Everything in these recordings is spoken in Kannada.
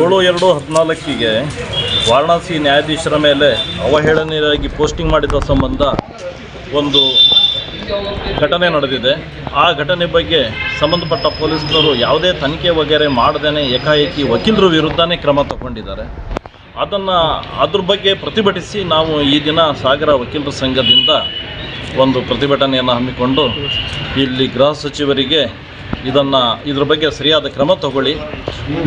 ಏಳು ಎರಡು ಹದಿನಾಲ್ಕಿಗೆ ವಾರಣಾಸಿ ನ್ಯಾಯಾಧೀಶರ ಮೇಲೆ ಅವಹೇಳನೀಯರಾಗಿ ಪೋಸ್ಟಿಂಗ್ ಮಾಡಿದ ಸಂಬಂಧ ಒಂದು ಘಟನೆ ನಡೆದಿದೆ. ಆ ಘಟನೆ ಬಗ್ಗೆ ಸಂಬಂಧಪಟ್ಟ ಪೊಲೀಸರು ಯಾವುದೇ ತನಿಖೆ ವಗೇರೆ ಮಾಡದೇ ಏಕಾಏಕಿ ವಕೀಲರ ವಿರುದ್ಧನೇ ಕ್ರಮ ತಗೊಂಡಿದ್ದಾರೆ. ಅದನ್ನು ಅದ್ರ ಬಗ್ಗೆ ಪ್ರತಿಭಟಿಸಿ ನಾವು ಈ ದಿನ ಸಾಗರ ವಕೀಲರ ಸಂಘದಿಂದ ಒಂದು ಪ್ರತಿಭಟನೆಯನ್ನು ಹಮ್ಮಿಕೊಂಡು ಇಲ್ಲಿ ಗೃಹ ಸಚಿವರಿಗೆ ಇದನ್ನು ಇದ್ರ ಬಗ್ಗೆ ಸರಿಯಾದ ಕ್ರಮ ತಗೊಳ್ಳಿ.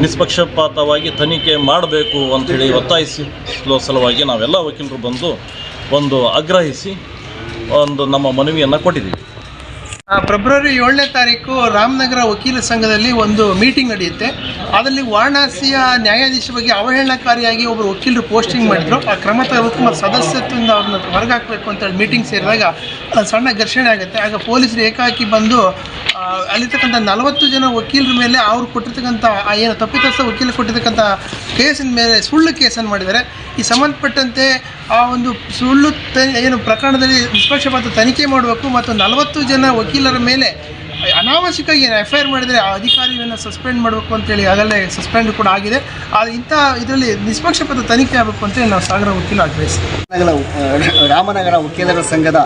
ನಿಷ್ಪಕ್ಷಪಾತವಾಗಿ ತನಿಖೆ ಮಾಡಬೇಕು ಅಂಥೇಳಿ ಒತ್ತಾಯಿಸಿ ಸಲುವಾಗಿ ನಾವೆಲ್ಲ ವಕೀಲರು ಬಂದು ಒಂದು ಆಗ್ರಹಿಸಿ ಒಂದು ನಮ್ಮ ಮನವಿಯನ್ನು ಕೊಟ್ಟಿದ್ದೀವಿ. ಫೆಬ್ರವರಿ ಏಳನೇ ತಾರೀಕು ರಾಮನಗರ ವಕೀಲ ಸಂಘದಲ್ಲಿ ಒಂದು ಮೀಟಿಂಗ್ ನಡೆಯುತ್ತೆ. ಅದರಲ್ಲಿ ವಾರಣಾಸಿಯ ನ್ಯಾಯಾಧೀಶ ಬಗ್ಗೆ ಅವಹೇಳನಕಾರಿಯಾಗಿ ಒಬ್ಬರು ವಕೀಲರು ಪೋಸ್ಟಿಂಗ್ ಮಾಡಿದ್ರು. ಆ ಕ್ರಮ ತೆಗೆದುಕೊಂಡು ಮತ್ತು ಸದಸ್ಯತ್ವದಿಂದ ಅವ್ರನ್ನ ಹೊರಗಾಕಬೇಕು ಅಂತೇಳಿ ಮೀಟಿಂಗ್ ಸೇರಿದಾಗ ಸಣ್ಣ ಘರ್ಷಣೆ ಆಗುತ್ತೆ. ಆಗ ಪೊಲೀಸರು ಏಕಾಕಿ ಬಂದು ಅಲ್ಲಿರ್ತಕ್ಕಂಥ ನಲವತ್ತು ಜನ ವಕೀಲರ ಮೇಲೆ ಅವ್ರು ಕೊಟ್ಟಿರ್ತಕ್ಕಂಥ ಏನು ತಪ್ಪಿತಸ್ಥ ವಕೀಲರು ಕೊಟ್ಟಿರ್ತಕ್ಕಂಥ ಕೇಸಿನ ಮೇಲೆ ಸುಳ್ಳು ಕೇಸನ್ನು ಮಾಡಿದ್ದಾರೆ. ಈ ಸಂಬಂಧಪಟ್ಟಂತೆ ಆ ಒಂದು ಸುಳ್ಳು ಏನು ಪ್ರಕರಣದಲ್ಲಿ ನಿಷ್ಪಕ್ಷಪಾತ ತನಿಖೆ ಮಾಡಬೇಕು ಮತ್ತು ನಲವತ್ತು ಜನ ವಕೀಲರ ಮೇಲೆ ಅನಾವಶ್ಯಕವಾಗಿ ಏನು ಎಫ್ ಐ ಆರ್ ಮಾಡಿದರೆ ಆ ಅಧಿಕಾರಿಯನ್ನು ಸಸ್ಪೆಂಡ್ ಮಾಡಬೇಕು ಅಂತೇಳಿ ಆಗಲೇ ಸಸ್ಪೆಂಡ್ ಕೂಡ ಆಗಿದೆ. ಆದರೆ ಇಂಥ ಇದರಲ್ಲಿ ನಿಷ್ಪಕ್ಷಪಾತ ತನಿಖೆ ಆಗಬೇಕು ಅಂತೇಳಿ ನಾವು ಸಾಗರ ವಕೀಲ ಆಗ್ರಹಿಸ್ತೀವಿ ನಗರ ರಾಮನಗರ ವಕೀಲರ ಸಂಘದ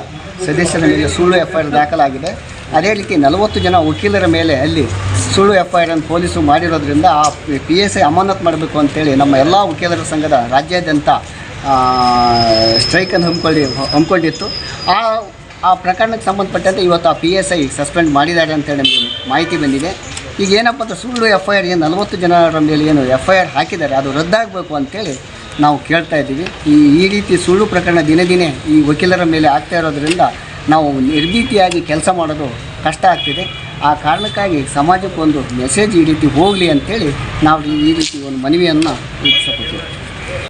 ಸದಸ್ಯರ ಮೇಲೆ ಸುಳ್ಳು ಎಫ್ ಐ ದಾಖಲಾಗಿದೆ. ಅದೇ ರೀತಿ ನಲವತ್ತು ಜನ ವಕೀಲರ ಮೇಲೆ ಅಲ್ಲಿ ಸುಳ್ಳು ಎಫ್ ಐ ಆರನ್ನು ಪೊಲೀಸರು ಮಾಡಿರೋದ್ರಿಂದ ಆ ಪಿ ಎಸ್ ಐ ಅಮಾನತ್ ಮಾಡಬೇಕು ಅಂತೇಳಿ ನಮ್ಮ ಎಲ್ಲ ವಕೀಲರ ಸಂಘದ ರಾಜ್ಯಾದ್ಯಂತ ಸ್ಟ್ರೈಕನ್ನು ಹಮ್ಮಿಕೊಳ್ಳಿ, ಹಮ್ಮಿಕೊಂಡಿತ್ತು. ಆ ಆ ಪ್ರಕರಣಕ್ಕೆ ಸಂಬಂಧಪಟ್ಟಂತೆ ಇವತ್ತು ಆ ಪಿ ಎಸ್ ಐ ಸಸ್ಪೆಂಡ್ ಮಾಡಿದ್ದಾರೆ ಅಂತೇಳಿ ನಮಗೆ ಮಾಹಿತಿ ಬಂದಿದೆ. ಈಗ ಏನಪ್ಪ ಅಂತ ಸುಳ್ಳು ಎಫ್ ಐ ಆರ್ ಏನು ನಲವತ್ತು ಜನರ ಮೇಲೆ ಏನು ಎಫ್ ಐ ಆರ್ ಹಾಕಿದ್ದಾರೆ, ಅದು ರದ್ದಾಗಬೇಕು ಅಂತೇಳಿ ನಾವು ಕೇಳ್ತಾ ಇದ್ದೀವಿ. ಈ ಈ ರೀತಿ ಸುಳ್ಳು ಪ್ರಕರಣ ದಿನೇ ದಿನೇ ಈ ವಕೀಲರ ಮೇಲೆ ಆಗ್ತಾ ಇರೋದ್ರಿಂದ ನಾವು ನಿರ್ಭೀತಿಯಾಗಿ ಕೆಲಸ ಮಾಡೋದು ಕಷ್ಟ ಆಗ್ತಿದೆ. ಆ ಕಾರಣಕ್ಕಾಗಿ ಸಮಾಜಕ್ಕೊಂದು ಮೆಸೇಜ್ ಈ ರೀತಿ ಹೋಗಲಿ ಅಂತೇಳಿ ನಾವು ಈ ರೀತಿ ಒಂದು ಮನವಿಯನ್ನು ಇಚ್ಛಪಡ್ತೀವಿ